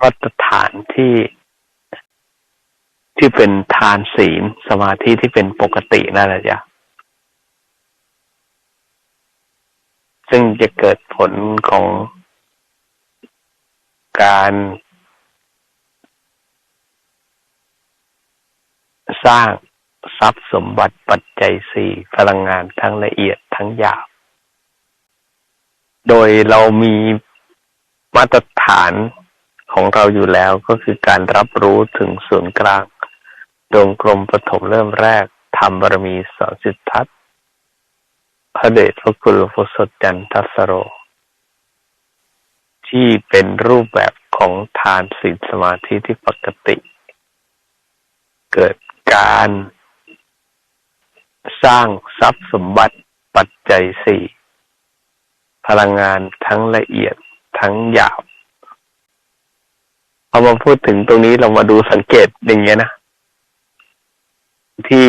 มาตรฐานที่ที่เป็นทานศีลสมาธิที่เป็นปกตินั่นแหละจ้ะซึ่งจะเกิดผลของการสร้างทรัพย์สมบัติปัจจัยสี่พลังงานทั้งละเอียดทั้งหยาบ โดยเรามีมาตรฐาน ของเราอยู่แล้วก็คือการรับรู้ถึงศูนกลาง ดวงกลมปฐมเริ่มแรกทำบารมีสอนสิทธัตพระเดชพระคุณหลวงพ่อสดจันทัสโร ที่เป็นรูปแบบของทานศีลสมาธิที่ปกติ เกิดการสร้างทรัพย์สมบัติปัจจัยสี่พลังงานทั้งละเอียดทั้งหยาบ พอมาพูดถึงตรงนี้เรามาดูสังเกตอย่างเงี้ยนะที่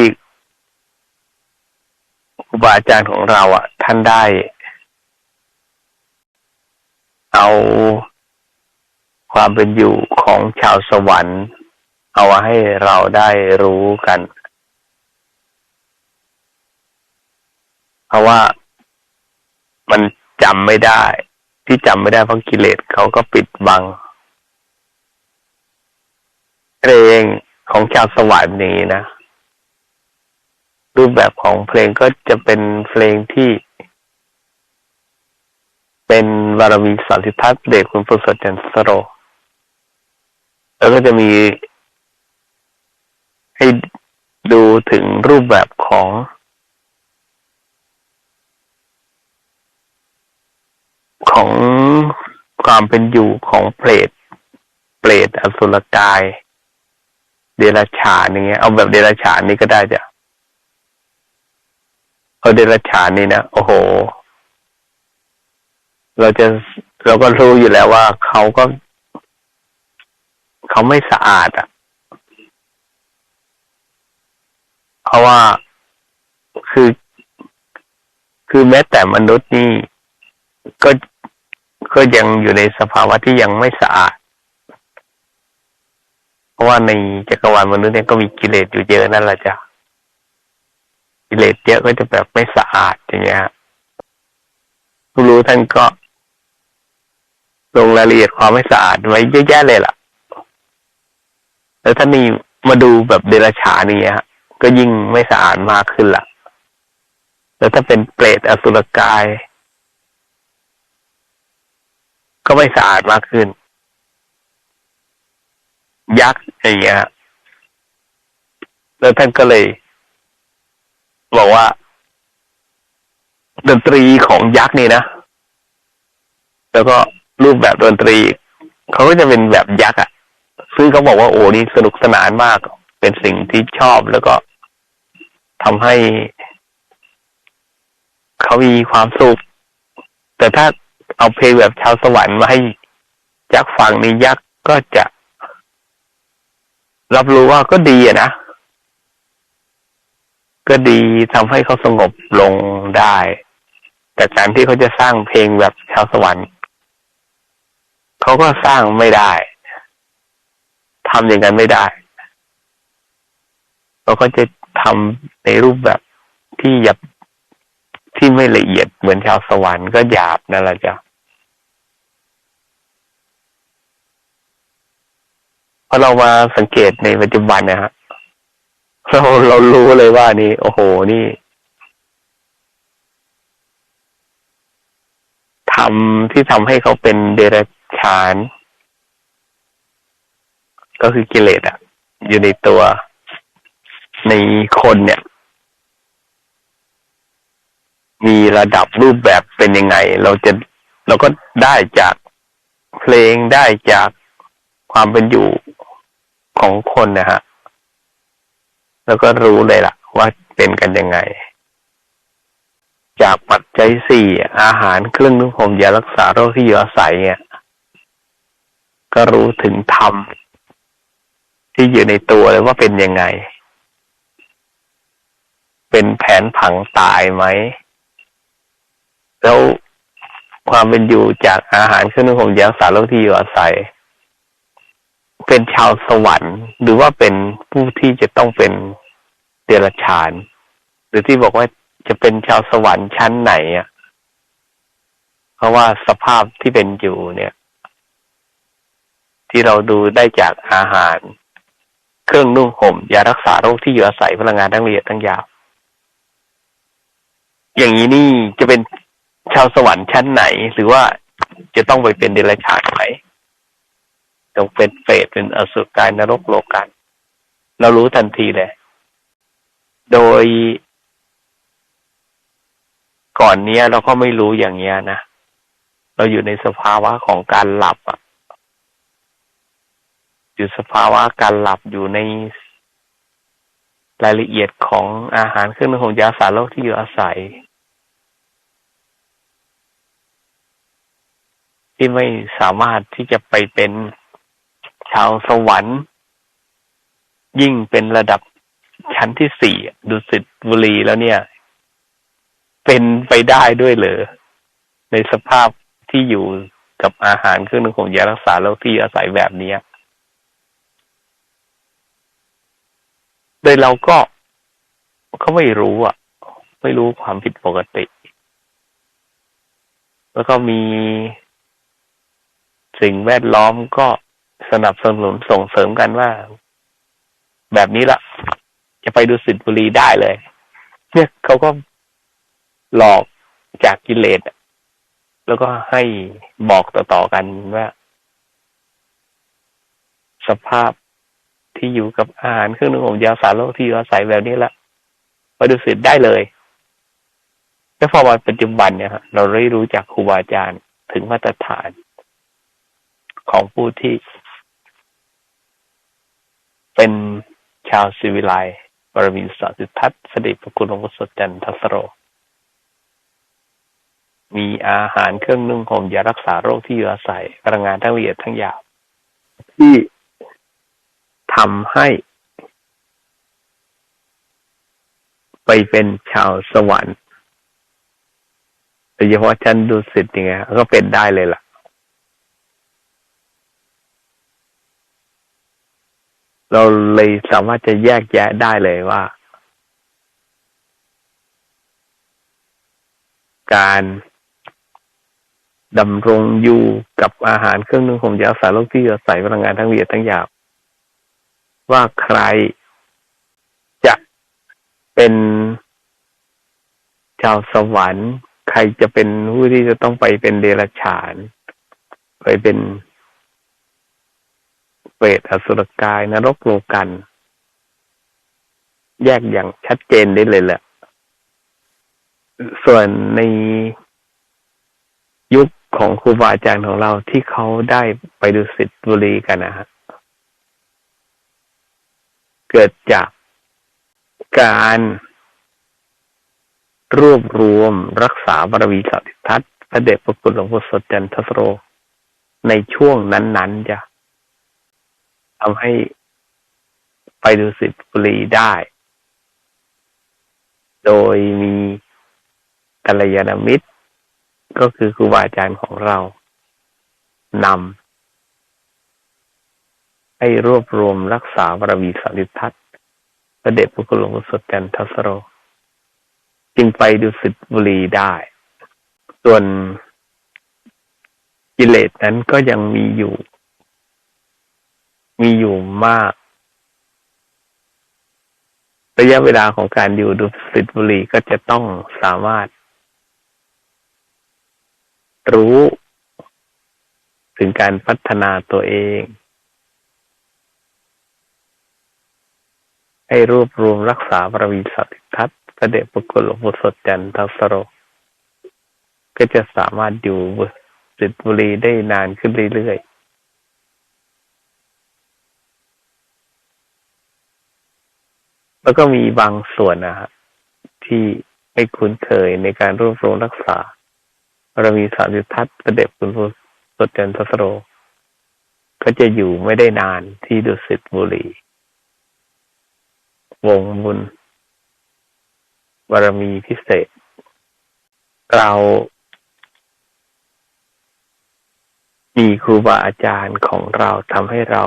ครูบาอาจารย์ของเราอะ ท่านได้ เอาความเป็นอยู่ของชาวสวรรค์ เอามาให้เราได้รู้กัน เพราะว่ามันจำไม่ได้ ที่จำไม่ได้เพราะกิเลสเขาก็ปิดบัง เพลงของชาวสวรรค์นี้นะ รูปแบบของเพลงก็จะเป็นเพลงที่ เป็นวารมีสันติทัศน์เดชคุณประเสริฐจันสโร แล้วก็จะมีให้ดูถึงรูปแบบของ ของความเป็นอยู่ของเปรต เปรตอสุรกาย เดรัจฉานอย่างเงี้ยเอาแบบเดรัจฉานนี่ก็ได้จ้ะเอาเดรัจฉานนี่นะโอ้โห เราจะเราก็รู้อยู่แล้วว่าเขาก็เขาไม่สะอาดอะ เพราะว่าคือ คือแม้แต่มนุษย์นี่ก็ก็ยังอยู่ในสภาวะที่ยังไม่สะอาด ราะว่าในจักรวาลมนุษย์เนี่ยก็มีกิเลสอยู่เยอะนั่นแหละจ้ะกิเลสเยอะก็จะแบบไม่สะอาดอย่างเงี้ยผู้รู้ท่านก็ลงรายละเอียดความไม่สะอาดไว้เยอะแยะเลยล่ะ แล้วท่านนี่มาดูแบบเดรัจฉานนี่ฮะก็ยิ่งไม่สะอาดมากขึ้นล่ะ แล้วถ้าเป็นเปรตอสุรกาย ก็ไม่สะอาดมากขึ้น ยักษ์อย่างเงี้ยแล้วท่านก็เลย บอกว่า ดนตรีของยักษ์นี่นะ แล้วก็รูปแบบดนตรี เขาก็จะเป็นแบบยักษ์อะซึ่งเขาบอกว่าโอ้นี่สนุกสนานมาก เป็นสิ่งที่ชอบแล้วก็ทำให้เขามีความสุข แต่ถ้าเอาเพลงแบบชาวสวรรค์มาให้ยักษ์ฟังนี่ยักษ์ก็จะ รับรู้ว่าก็ดีอะนะ ก็ดีทำให้เขาสงบลงได้ แต่การที่เขาจะสร้างเพลงแบบชาวสวรรค์เขาก็สร้างไม่ได้ทำอย่างนั้นไม่ได้เขาก็จะทำในรูปแบบที่หยาบที่ไม่ละเอียดเหมือนชาวสวรรค์ก็หยาบนั่นแหละจ้ะ พอเรามาสังเกตในปัจจุบันนะฮะเราเรารู้เลยว่านี่ โอ้โหนี่ทำที่ทำให้เขาเป็นเดรัจฉาน ก็คือกิเลสอะอยู่ในตัวในคนเนี่ย มีระดับรูปแบบเป็นยังไง เราจะเราก็ได้จากเพลงได้จากความเป็นอยู่ ของคนนะฮะ แล้วก็รู้เลยล่ะ ว่าเป็นกันยังไง จากปัจจัยสี่อาหารเครื่องนุ่งห่มยารักษาโรคที่อยู่อาศัยเนี่ยก็รู้ถึงธรรมที่อยู่ในตัวเลยว่าเป็นยังไง เป็นแผนผังตายไหม แล้วความเป็นอยู่จากอาหารเครื่องนุ่งห่มยารักษาโรคที่อยู่อาศัย เป็นชาวสวรรค์ หรือว่าเป็นผู้ที่จะต้องเป็นเดรัจฉาน หรือที่บอกว่าจะเป็นชาวสวรรค์ชั้นไหนอะ เพราะว่าสภาพที่เป็นอยู่เนี่ย ที่เราดูได้จากอาหาร เครื่องนุ่งห่มยารักษาโรคที่อยู่อาศัยพลังงานทั้งละเอียดทั้งยาวอย่างนี้นี่จะเป็นชาวสวรรค์ชั้นไหน หรือว่าจะต้องไปเป็นเดรัจฉานไหม งเป็นเปรตเป็นอสุรกายนรกโลกันเรารู้ทันทีเลย โดยก่อนเนี้ยเราก็ไม่รู้อย่างเงี้ยนะ เราอยู่ในสภาวะของการหลับอะ อยู่สภาวะการหลับอยู่ในรายละเอียดของอาหารเครื่องนึ่งของยาสารโรคที่อยู่อาศัย ที่ไม่สามารถที่จะไปเป็น ชาวสวรรค์ ยิ่งเป็นระดับชั้นที่สี่ดุสิตบุรีแล้วเนี่ย เป็นไปได้ด้วยเหรอในสภาพที่อยู่กับอาหารเครื่องนึงของยารักษาโรคที่อาศัยแบบนี้โดยเราก็เขาไม่รู้อะ ไม่รู้ความผิดปกติ แล้วก็มีสิ่งแวดล้อมก็ สนับสนุนส่งเสริมกันว่า แบบนี้ละจะไปดูสิทธิบุรีได้เลย เนี่ยเขาก็หลอกจากกิเลสแล้วก็ให้บอกต่อๆกันว่า สภาพที่อยู่กับอาหารเครื่องนึ่งของยาสารโลกที่อาศัยแบบนี้ละไปดูสิทธิ์ได้เลยแล้วพอมาปัจจุบันเนี่ยเราได้รู้จากครูบาอาจารย์ถึงมาตรฐานของผู้ที่ เป็นชาวสิวิไลบรมีสสิทธัตสเด็จพระคุณหลงพ่อสดจันทสโร มีอาหารเครื่องนึ่งห่มยารักษาโรคที่อยู่อาศัยพลังงานทั้งละเอียดทั้งหยาบที่ทำให้ไปเป็นชาวสวรรค์โดยเฉพาะชั้นดุสิตย่างเงี้ยก็เป็นได้เลยล่ะ เราเลยสามารถจะแยกแยะได้เลยว่า การดำรงอยู่กับอาหารเครื่องนึ่งห่มยาสารโลกที่อาศัยพลังงานทั้งละเอียดทั้งหยาบว่าใครจะเป็นชาวสวรรค์ ใครจะเป็นผู้ที่จะต้องไปเป็นเดรัจฉาน ไปเป็น เปรตอสุรกายนรกโลกัน แยกอย่างชัดเจนได้เลยแหละ ส่วนในยุคของครูบาอาจารย์ของเราที่เขาได้ไปดูสิทธิบุรีกันนะฮะเกิดจากการรวบรวมรักษาบารมีสัติทัศน์พระเดชพระคุณหลวงพ่อสดจันทสโร ในช่วงนั้น ๆ จ้ะ ทำให้ไปดูสิทธิบุรีได้ โดยมีกัลยาณมิตร ก็คือครูบาอาจารย์ของเรานำให้รวบรวมรักษาบารมีสัมฤทธัตพระเดชพระคุณหลวงสดจันทสโร จึงไปดูสิทธิบุรีได้ ส่วนกิเลสนั้นก็ยังมีอยู่ มีอยู่มาก ระยะเวลาของการอยู่ดูสิทธิบุรีก็จะต้องสามารถ รู้ถึงการพัฒนาตัวเอง ให้รวบรวมรักษาบารมีสัติทัศน์พระเดชพระคุณหลวงปู่สดจันทสโร ก็จะสามารถอยู่สิทธิบุรีได้นานขึ้นเรื่อย แล้วก็มีบางส่วนนะฮะที่ไม่คุ้นเคยในการรวบรวมรักษาเรามีสาริทัศน์ประเด็บคุณพุสดจันทสโรก็จะอยู่ไม่ได้นานที่ดุสิตบุรี วงบุญบารมีพิเศษ เรามีครูบาอาจารย์ของเราทำให้เรา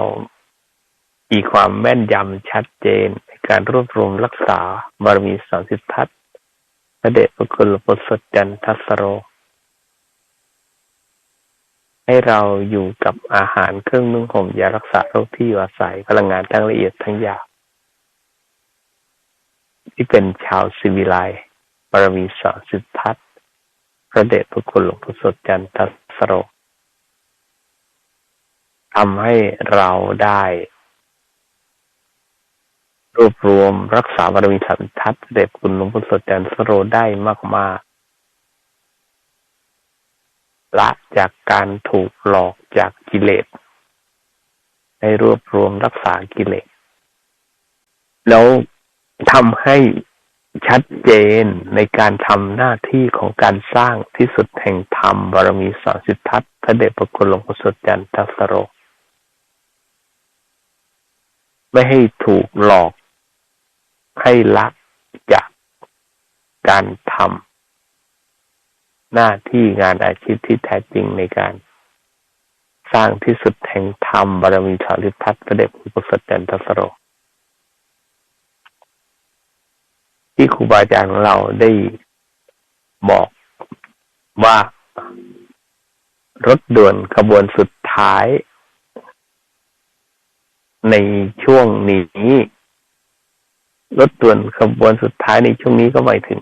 มีความแม่นยำชัดเจน การรวบรวมรักษาบารมีสามสิบทัศพระเดชพระคุณหลวงปู่สดจันทัสโร ให้เราอยู่กับอาหารเครื่องนุ่งห่มยารักษาโรคที่อยู่อาศัยพลังงานทั้งละเอียดทั้งหยาบที่เป็นชาวสิวิไลบารมีสามสิบทัศพระเดชพระคุณหลวงปู่สดจันทัสโรทำให้เราได้ รวบรวมรักษาบารมีสันทัศเด็จคุณหลวงปู่สดจันทโรได้มากๆละจากการถูกหลอกจากกิเลสให้รวบรวมรักษากิเลสแล้วทำให้ชัดเจนในการทำหน้าที่ของการสร้างที่สุดแห่งธรรมบารมีสอนสิทธัตพระเดชพระคุณหลวงปู่สดจันทสโร ไม่ให้ถูกหลอก ให้ละจากการทำหน้าที่งานอาชีพที่แท้จริงในการสร้างที่สุดแห่งธรรมบารมีสาริทัตพระเดชอุปสจันทสโรที่ครูบาอาจารย์ของเราได้บอกว่ารถด่วนขบวนสุดท้าย ในช่วงนี้ รถด่วนขบวนสุดท้ายในช่วงนี้ก็หมายถึง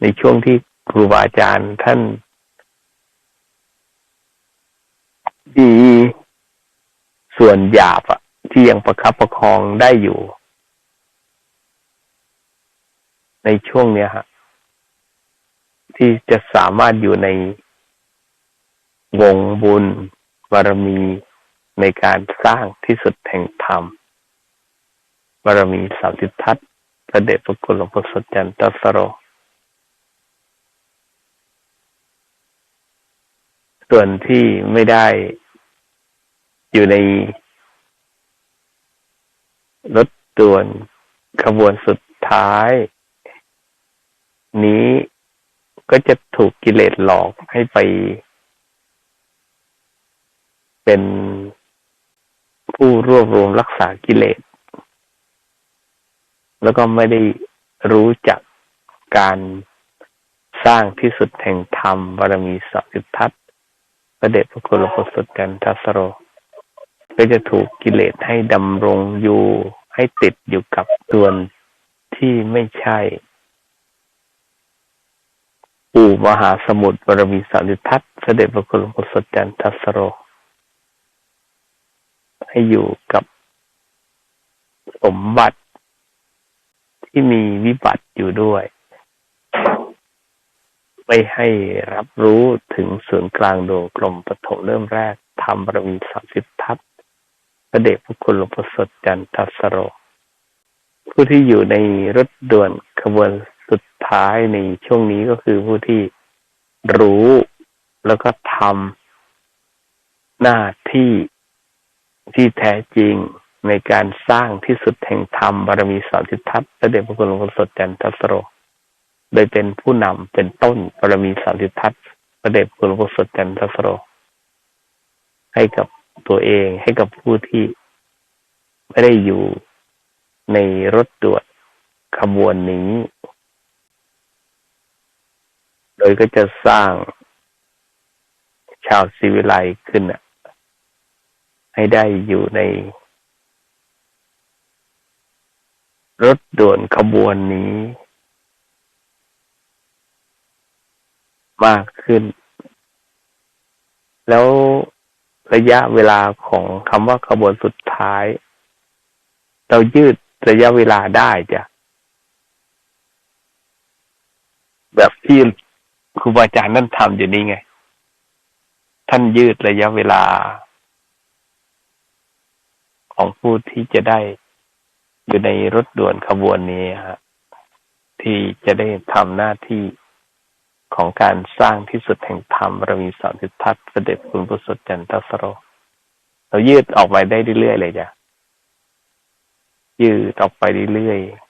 ในช่วงที่ครูบาอาจารย์ท่านดีส่วนหยาบอะที่ยังประคับประคองได้อยู่ ในช่วงเนี้ยฮะที่จะสามารถอยู่ในวงบุญบารมีในการสร้างที่สุดแห่งธรรม บารมีสามสิบทัศพระเดชพระคุณหลวงพ่อสดจันตสโร ส่วนที่ไม่ได้อยู่ในรถด่วนขบวนสุดท้าย นี้ก็จะถูกกิเลสหลอกให้ไป เป็นผู้รวบรวมรักษากิเลส แล้วก็ไม่ได้รู้จักการสร้างที่สุดแห่งธรรมบารมีสัสิทัศพระเดชพระคุณหลวงพ่อสุดกันทัสโร ก็จะถูกกิเลสให้ดำรงอยู่ให้ติดอยู่กับส่วนที่ไม่ใช่ ปู่มหาสมุทรบารมีสัสิทัศเสด็จพระคุณหลวงพ่อสุดจันทัสโร ให้อยู่กับสมบัติ ที่มีวิบัติอยู่ด้วย ไม่ให้รับรู้ถึงศูนกลางดวงกลมปฐมเริ่มแรกทำบารมีสามสิบทัศพระเดชพระคุณหลวงพ่อสดจันทัสโร ผู้ที่อยู่ในรถด่วนขบวนสุดท้ายในช่วงนี้ก็คือผู้ที่รู้แล้วก็ทำหน้าที่ที่แท้จริง ในการสร้างที่สุดแห่งธรรมบารมีสอนทิทัศน์และเดชพระคุณหลวงพ่อสดจันทสโรโดยเป็นผู้นำเป็นต้นบารมีสอนทิทัศน์พระเดชพระคุณหลวงพ่อสดจันทสโร ให้กับตัวเองให้กับผู้ที่ไม่ได้อยู่ในรถด่วนขบวนนี้ โดยก็จะสร้างชาวศิวิไลขึ้นให้ได้อยู่ใน รถด่วนขบวนนี้มากขึ้น แล้วระยะเวลาของคำว่าขบวนสุดท้าย เรายืดระยะเวลาได้จ้ะ แบบที่ครูบาอาจารย์นั่นทำอยู่นี่ไง ท่านยืดระยะเวลา ของผู้ที่จะได้ อยู่ในรถด่วนขบวนนี้ฮะที่จะได้ทำหน้าที่ของการสร้างที่สุดแห่งธรรมบารมีสอนทิทัศน์เสด็จคุณพุทธจันทสโร เรายืดออกไปได้เรื่อยๆเลยจ้ะยืดออกไปเรื่อยๆ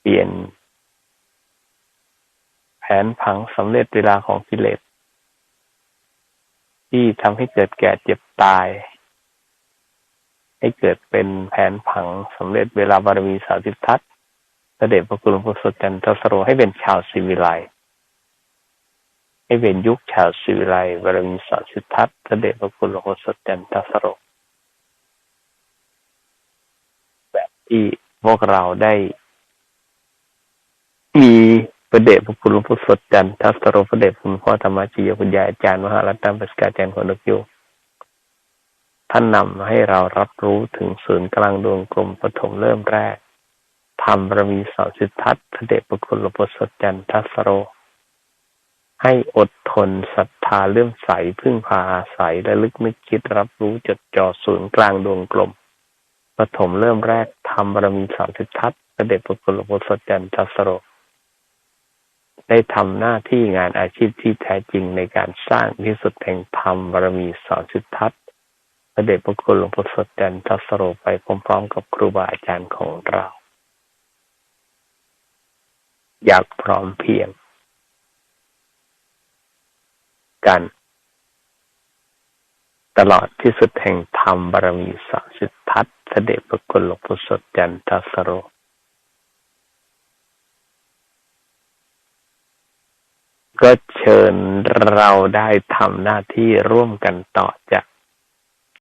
เปลี่ยน แผนผังสำเร็จเวลาของกิเลสที่ทำให้เกิดแก่เจ็บตาย ให้เกิดเป็นแผนผังสำเร็จเวลาบารมีสาธิทัศน์เสด็จพระคุณหลวงพ่อสดจันทสโรให้เป็นชาวศิวิไลให้เป็นยุคชาวศิวิไลบารมีสาธิทัศน์เสด็จพระคุณหลวงพ่อสดจันทสโรแบบที่พวกเราได้ มีประเดชพระคุณหลวงพ่อสดจันทสโรประเดชคุณพ่อธรรมจียคุณยายอาจารย์มหารัตนปัสกาจารย์คนนึกอยู่ ท่านนำให้เรารับรู้ถึงศูนย์กลางดวงกลมปฐมเริ่มแรกทำบารมีสอนสิทธัตถ์เดชพระคุณหลวงพ่อสดจันทัสโร ให้อดทนศรัทธาเลื่อมใสพึ่งพาอาศัยและลึกนึกคิดรับรู้จดจ่อศูนย์กลางดวงกลมปฐมเริ่มแรกทำบารมีสอนสิทธัตถ์เดชพระคุณหลวงพ่อสดจันทัสโร ได้ทำหน้าที่งานอาชีพที่แท้จริงในการสร้างที่สุดแห่งธรรมบารมีสอนสิทธัตถ์พ ระเดชพระคุณหลวงพ่อสดจันทัสโรไปพร้อมๆกับครูบาอาจารย์ของเรา อยากพร้อมเพียง กัน ตลอดที่สุดแห่งธรรมบารมีสาสิทธัตถ์เสด็จพระคุณหลวงพ่อสดจันทัสโรก็เชิญเราได้ทำหน้าที่ร่วมกันต่อจาก